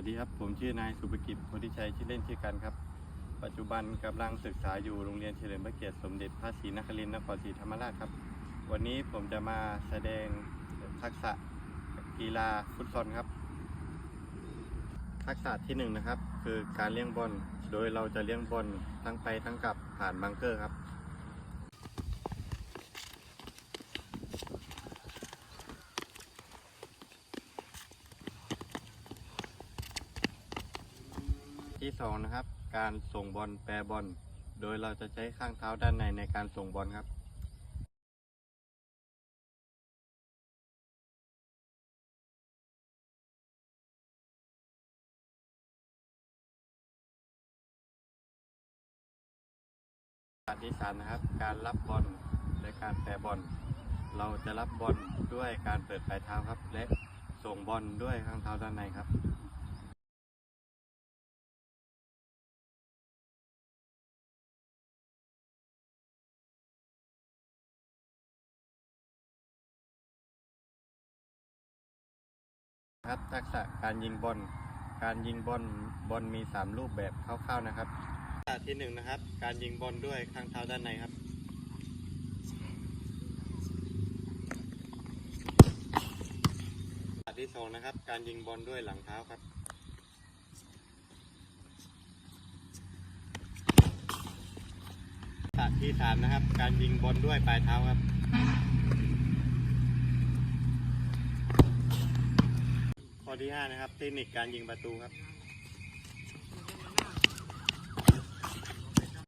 วัสดีครับ ผมชื่อนายสุภกิจโพธิชัยชื่อเล่นชื่อกันครับ ปัจจุบันกำลังศึกษาอยู่โรงเรียนเฉลิมพระเกียรติสมเด็จพระศรีนครินทร์นครศรีธรรมราชครับ วันนี้ผมจะมาแสดงทักษะกีฬาฟุตซอลครับ ทักษะที่หนึ่งนะครับ คือการเลี้ยงบอล โดยเราจะเลี้ยงบอลทั้งไปทั้งกลับผ่านบังเกอร์ครับ ที่สองนะครับ การส่งบอลแปรบอล โดยเราจะใช้ข้างเท้าด้านในในการส่งบอลครับ การที่สามนะครับ การรับบอลและการแปรบอล เราจะรับบอลด้วยการเปิดปลายเท้าครับ และส่งบอลด้วยข้างเท้าด้านในครับ ครับ ทักษะการยิงบอล การยิงบอลบอลมี 3 รูปแบบคร่าวๆนะครับทักษะที่1นะครับ การยิงบอลด้วยข้างเท้าด้านในครับ ทักษะที่2นะครับ การยิงบอลด้วยหลังเท้าครับ ทักษะที่3นะครับ การยิงบอลด้วยปลายเท้าครับ ข้อที่ 5 นะครับ เทคนิคการยิงประตูครับ